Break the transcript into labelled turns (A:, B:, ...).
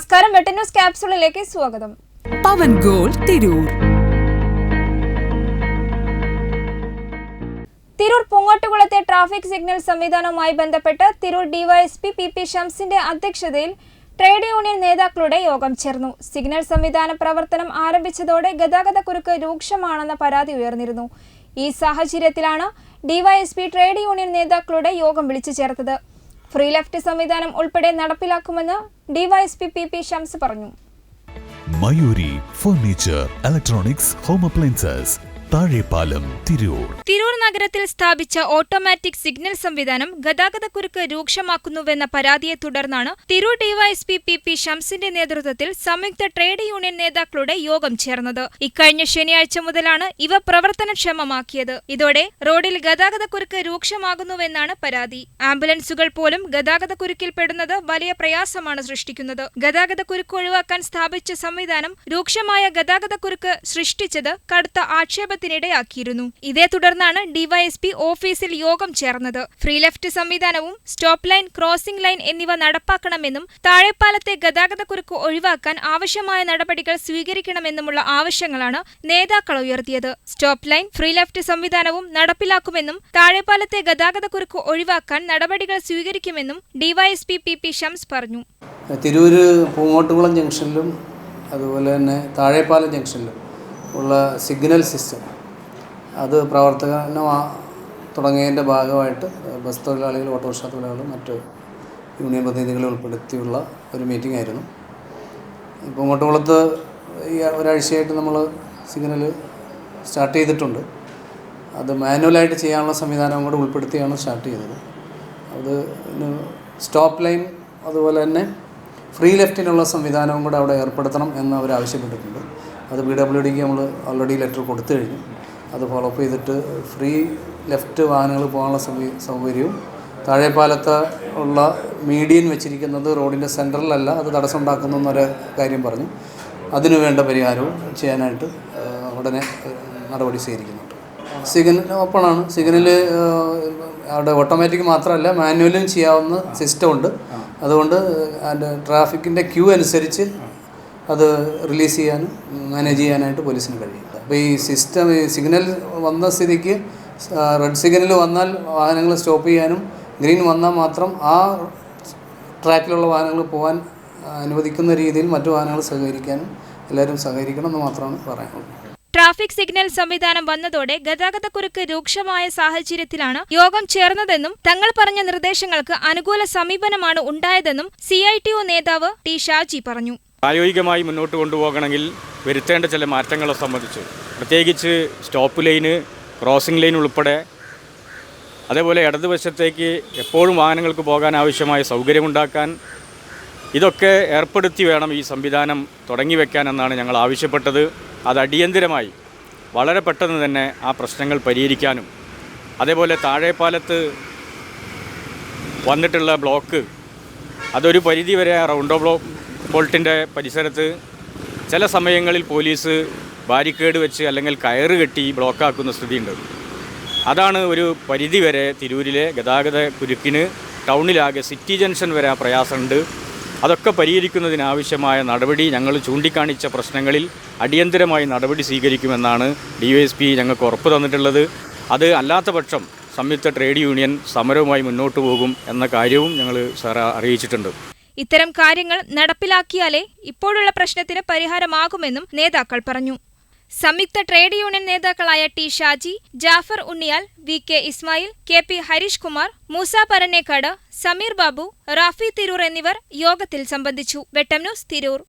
A: നമസ്കാരം. വെട്ടൻ ന്യൂസ് ക്യാപ്സൂളിലേക്ക് സ്വാഗതം.
B: പവൻ ഗോൾ തിരൂർ.
A: തിരൂർ പൂങ്ങോട്ടുകുളത്തെ ട്രാഫിക് സിഗ്നൽ സംവിധാനവുമായി ബന്ധപ്പെട്ട് തിരൂർ ഡിവൈഎസ്പി പി പി ഷംസിന്റെ അധ്യക്ഷതയിൽ ട്രേഡ് യൂണിയൻ നേതാക്കളുടെ യോഗം ചേർന്നു. സിഗ്നൽ സംവിധാന പ്രവർത്തനം ആരംഭിച്ചതോടെ ഗതാഗതക്കുരുക്ക് രൂക്ഷമാണെന്ന പരാതി ഉയർന്നിരുന്നു. ഈ സാഹചര്യത്തിലാണ് ഡിവൈഎസ്പി ട്രേഡ് യൂണിയൻ നേതാക്കളുടെ യോഗം വിളിച്ചു ചേർത്തത്. ഫ്രീ ലെഫ്റ്റ് സംവിധാനം ഉൾപ്പെടെ നടപ്പിലാക്കുമെന്ന് ഡിവൈഎസ്പി പി പി ഷംസ് പറഞ്ഞു.
C: Mayuri furniture electronics home appliances Thazhepalam Tirur.
A: നഗരത്തിൽ സ്ഥാപിച്ച ഓട്ടോമാറ്റിക് സിഗ്നൽ സംവിധാനം ഗതാഗതക്കുരുക്ക് രൂക്ഷമാക്കുന്നുവെന്ന പരാതിയെ തുടർന്നാണ് തിരു ഡിവൈഎസ്പി പി പി ഷംസിന്റെ നേതൃത്വത്തിൽ സംയുക്ത ട്രേഡ് യൂണിയൻ നേതാക്കളുടെ യോഗം ചേർന്നത്. ഇക്കഴിഞ്ഞ ശനിയാഴ്ച മുതലാണ് ഇവ പ്രവർത്തനക്ഷമമാക്കിയത്. ഇതോടെ റോഡിൽ ഗതാഗതക്കുരുക്ക് രൂക്ഷമാകുന്നുവെന്നാണ് പരാതി. ആംബുലൻസുകൾ പോലും ഗതാഗതക്കുരുക്കിൽപ്പെടുന്നത് വലിയ പ്രയാസമാണ് സൃഷ്ടിക്കുന്നത്. ഗതാഗതക്കുരുക്ക് ഒഴിവാക്കാൻ സ്ഥാപിച്ച സംവിധാനം രൂക്ഷമായ ഗതാഗതക്കുരുക്ക് സൃഷ്ടിച്ചത് കടുത്ത ആക്ഷേപത്തിനിടയാക്കിയിരുന്നു. ഇതേ തുടർന്നാണ് ഡിവൈഎസ്പി ഓഫീസിൽ യോഗം ചേർന്നത്. ഫ്രീ ലെഫ്റ്റ് സംവിധാനവും സ്റ്റോപ്പ് ലൈൻ ക്രോസിംഗ് ലൈൻ എന്നിവ നടപ്പാക്കണമെന്നും താഴെപ്പാലത്തെ ഗതാഗതക്കുരുക്ക് ഒഴിവാക്കാൻ ആവശ്യമായ നടപടികൾ സ്വീകരിക്കണമെന്നുമുള്ള ആവശ്യങ്ങളാണ് നേതാക്കൾ ഉയർത്തിയത്. സ്റ്റോപ്പ് ലൈൻ ഫ്രീ ലെഫ്റ്റ് സംവിധാനവും നടപ്പിലാക്കുമെന്നും താഴെപ്പാലത്തെ ഗതാഗതക്കുരുക്ക് ഒഴിവാക്കാൻ നടപടികൾ സ്വീകരിക്കുമെന്നും ഡിവൈഎസ്പി പി പി ഷംസ് പറഞ്ഞു.
D: തിരൂര് പൂങ്ങോട്ടുകുളം ജംഗ്ഷനിലും അതുപോലെ തന്നെ താഴെപ്പാലം ജംഗ്ഷനിലും ഉള്ള സിഗ്നൽ സിസ്റ്റം അത് പ്രവർത്തനം തുടങ്ങിയതിന്റെ ഭാഗമായിട്ട് ബസ് തൊഴിലാളികൾ ഓട്ടോറിക്ഷ തൊഴിലാളികൾ മറ്റ് യൂണിയൻ പ്രതിനിധികളെ ഉൾപ്പെടുത്തിയുള്ള ഒരു മീറ്റിംഗ് ആയിരുന്നു. ഇപ്പോൾ പൂങ്ങോട്ടുകുളത്ത് ഈ ഒരാഴ്ചയായിട്ട് നമ്മൾ സിഗ്നൽ സ്റ്റാർട്ട് ചെയ്തിട്ടുണ്ട്. അത് മാനുവലായിട്ട് ചെയ്യാനുള്ള സംവിധാനം കൂടെ ഉൾപ്പെടുത്തിയാണ് സ്റ്റാർട്ട് ചെയ്തത് അത് സ്റ്റോപ്പ് ലൈൻ അതുപോലെ തന്നെ ഫ്രീ ലെഫ്റ്റിനുള്ള സംവിധാനവും കൂടെ അവിടെ ഏർപ്പെടുത്തണം എന്ന് അവർ ആവശ്യപ്പെട്ടിട്ടുണ്ട്. അത് ബി ഡബ്ല്യു ഡിക്ക് നമ്മൾ ഓൾറെഡി ലെറ്റർ കൊടുത്തു കഴിഞ്ഞു. അത് ഫോളോ അപ്പ് ചെയ്തിട്ട് ഫ്രീ ലെഫ്റ്റ് വാഹനങ്ങൾ പോകാനുള്ള സൗകര്യ സൗകര്യവും താഴെപ്പാലത്ത് ഉള്ള മീഡിയൻ വെച്ചിരിക്കുന്നത് റോഡിന്റെ സെന്ററിലല്ല അത് തടസ്സമുണ്ടാക്കുന്നു എന്നൊരു കാര്യം പറഞ്ഞു. അതിനു വേണ്ട പരിഹാരവും ചെയ്യാനായിട്ട് ഉടനെ നടപടി സ്വീകരിക്കുന്നുണ്ട്. സിഗ്നൽ ഓപ്പണാണ് സിഗ്നൽ അവിടെ ഓട്ടോമാറ്റിക് മാത്രമല്ല മാനുവലും ചെയ്യാവുന്ന സിസ്റ്റം ഉണ്ട്. അതുകൊണ്ട് അതിന്റെ ട്രാഫിക്കിന്റെ ക്യൂ അനുസരിച്ച് അത് റിലീസ് ചെയ്യാനും മാനേജ് ചെയ്യാനായിട്ട് പോലീസിന് കഴിയും. അപ്പോൾ ഈ സിസ്റ്റം ഈ സിഗ്നൽ വന്ന സ്ഥിതിക്ക് റെഡ് സിഗ്നൽ വന്നാൽ വാഹനങ്ങൾ സ്റ്റോപ്പ് ചെയ്യാനും ഗ്രീൻ വന്നാൽ മാത്രം ആ ട്രാക്കിലുള്ള വാഹനങ്ങൾ പോകാൻ അനുവദിക്കുന്ന രീതിയിൽ മറ്റു വാഹനങ്ങൾ സഹകരിക്കാനും എല്ലാവരും സഹകരിക്കണം എന്ന് മാത്രമാണ് പറയാനുള്ളത്.
A: ട്രാഫിക് സിഗ്നൽ സംവിധാനം വന്നതോടെ ഗതാഗതക്കുരുക്ക് രൂക്ഷമായ സാഹചര്യത്തിലാണ് യോഗം ചേർന്നതെന്നും തങ്ങൾ പറഞ്ഞ നിർദ്ദേശങ്ങൾക്ക് അനുകൂല സമീപനമാണ് ഉണ്ടായതെന്നും സി നേതാവ് ടി ഷാജി പറഞ്ഞു.
E: പ്രായോഗികമായി മുന്നോട്ട് കൊണ്ടുപോകണമെങ്കിൽ വരുത്തേണ്ട ചില മാറ്റങ്ങളെ സംബന്ധിച്ച്. പ്രത്യേകിച്ച് സ്റ്റോപ്പ് ലൈന് ക്രോസിംഗ് ലൈൻ ഉൾപ്പെടെ. അതേപോലെ ഇടതുവശത്തേക്ക് എപ്പോഴും വാഹനങ്ങൾക്ക് പോകാൻ ആവശ്യമായ സൗകര്യമുണ്ടാക്കാൻ. ഇതൊക്കെ ഏർപ്പെടുത്തി വേണം ഈ സംവിധാനം തുടങ്ങി വെക്കാൻ എന്നാണ് ഞങ്ങൾ ആവശ്യപ്പെട്ടത്. അത് അടിയന്തിരമായി വളരെ പെട്ടെന്ന് തന്നെ ആ പ്രശ്നങ്ങൾ പരിഹരിക്കാനും. അതേപോലെ താഴെപ്പാലത്ത് വന്നിട്ടുള്ള ബ്ലോക്ക് അതൊരു പരിധിവരെ ആ റൗണ്ടോ ബ്ലോ ബോൾട്ടിന്റെ പരിസരത്ത് ചില സമയങ്ങളിൽ പോലീസ് ബാരിക്കേഡ് വെച്ച് അല്ലെങ്കിൽ കയറ് കെട്ടി ബ്ലോക്കാക്കുന്ന സ്ഥിതിയുണ്ട്. അതാണ് ഒരു പരിധിവരെ തിരൂരിലെ ഗതാഗത കുരുക്കിന് ടൗണിലാകെ സിറ്റി ജംഗ്ഷൻ വരെ പ്രയാസമുണ്ട്. അതൊക്കെ പരിഹരിക്കുന്നതിനാവശ്യമായ നടപടി ഞങ്ങൾ ചൂണ്ടിക്കാണിച്ച പ്രശ്നങ്ങളിൽ അടിയന്തരമായി നടപടി സ്വീകരിക്കുമെന്നാണ് ഡി വൈ എസ് പി ഞങ്ങൾക്ക് ഉറപ്പ് തന്നിട്ടുള്ളത്. അത് അല്ലാത്ത പക്ഷം സംയുക്ത ട്രേഡ് യൂണിയൻ സമരവുമായി മുന്നോട്ട് പോകും എന്ന കാര്യവും ഞങ്ങൾ സാറെ അറിയിച്ചിട്ടുണ്ട്.
A: ഇത്തരം കാര്യങ്ങൾ നടപ്പിലാക്കിയാലേ ഇപ്പോഴുള്ള പ്രശ്നത്തിന് പരിഹാരമാകുമെന്നും നേതാക്കൾ പറഞ്ഞു. സംയുക്ത ട്രേഡ് യൂണിയൻ നേതാക്കളായ T Shaji Jafar Unniyal V K Ismail K P Harish Kumar Moosa Paranekkad Sameer Babu Rafi Tirur എന്നിവർ യോഗത്തിൽ സംബന്ധിച്ചു. വെട്ടം ന്യൂസ് തിരൂർ.